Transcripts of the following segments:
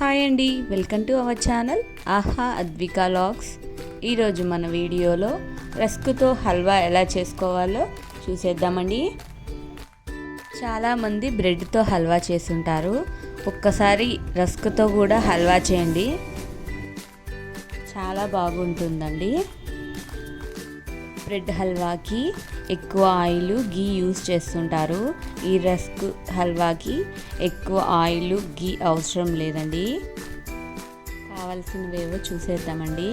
Hi అండి welcome to our channel ఆహా అద్వికా logs. ఈరోజు మన వీడియోలో రస్క్తో హల్వా ఎలా చేసుకోవాలో చూసేద్దామండి. చాలామంది బ్రెడ్తో హల్వా చేసుంటారు ఒక్కసారి రస్క్తో కూడా హల్వా చేయండి. చాలా బాగుంటుందండి. బ్రెడ్ హల్వాకి ఎక్కువ ఆయిల్ గీ యూస్ చేస్తుంటారు. ఈ రస్క్ హల్వాకి ఎక్కువ ఆయిల్ గీ అవసరం లేదండి. కావాల్సినవేవో చూసేద్దామండి.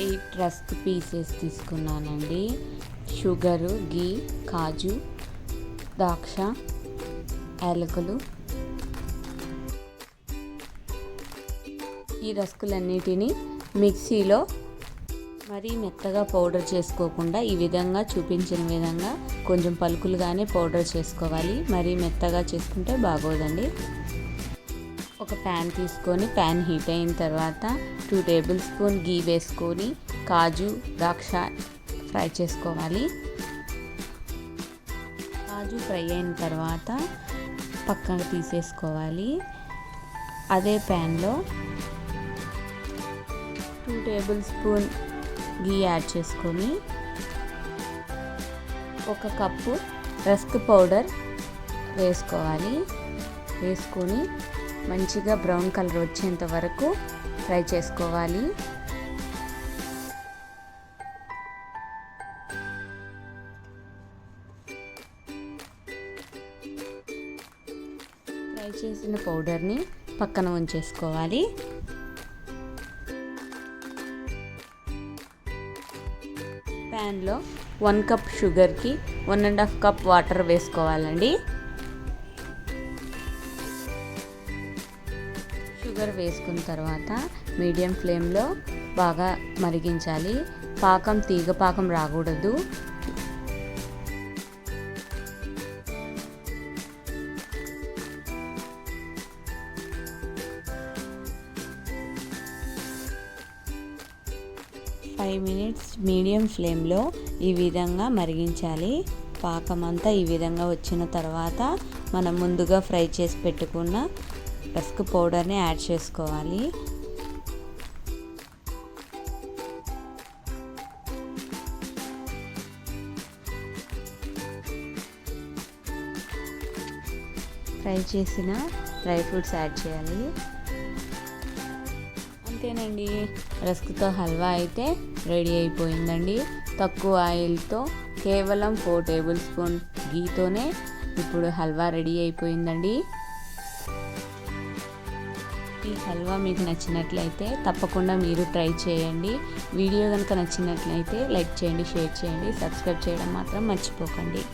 ఎయిట్ రస్క్ పీసెస్ తీసుకున్నానండి. షుగరు గీ కాజు ద్రాక్ష యాలకులు. ఈ రస్కులన్నిటినీ మిక్సీలో మరీ మెత్తగా పౌడర్ చేసుకోకుండా ఈ విధంగా చూపించిన విధంగా కొంచెం పలుకులుగానే పౌడర్ చేసుకోవాలి. మరీ మెత్తగా చేసుకుంటే బాగోదండి. ఒక ప్యాన్ తీసుకొని ప్యాన్ హీట్ అయిన తర్వాత టూ టేబుల్ స్పూన్ గీ వేసుకొని కాజు ద్రాక్ష ఫ్రై చేసుకోవాలి. కాజు ఫ్రై అయిన తర్వాత పక్కన తీసేసుకోవాలి. అదే ప్యాన్లో two table spoon ghee add చేసుకొని ఒక కప్పు రస్క్ పౌడర్ వేసుకోవాలి. వేసుకొని మంచిగా బ్రౌన్ కలర్ వచ్చేంత వరకు ఫ్రై చేసుకోవాలి. ఫ్రై చేసిన పౌడర్ని పక్కన ఉంచేసుకోవాలి. ప్యాన్లో వన్ కప్ షుగర్కి one and half cup water వేసుకోవాలండి. షుగర్ వేసుకున్న తర్వాత మీడియం ఫ్లేమ్లో బాగా మరిగించాలి. పాకం తీగ పాకం రాకూడదు. ఫైవ్ మినిట్స్ మీడియం ఫ్లేమ్లో ఈ విధంగా మరిగించాలి. పాకం అంతా ఈ విధంగా వచ్చిన తర్వాత మనం ముందుగా ఫ్రై చేసి పెట్టుకున్న రస్క్ పౌడర్ని యాడ్ చేసుకోవాలి. ఫ్రై చేసిన డ్రై ఫ్రూట్స్ యాడ్ చేయాలి. అంతేనండి. రస్క్తో హల్వా అయితే రెడీ అయిపోయిందండి. తక్కువ ఆయిల్తో కేవలం ఫోర్ టేబుల్ స్పూన్ గీతోనే ఇప్పుడు హల్వా రెడీ అయిపోయిందండి. ఈ హల్వా మీకు నచ్చినట్లయితే తప్పకుండా మీరు ట్రై చేయండి. వీడియో కనుక నచ్చినట్లయితే లైక్ చేయండి షేర్ చేయండి సబ్స్క్రైబ్ చేయడం మాత్రం మర్చిపోకండి.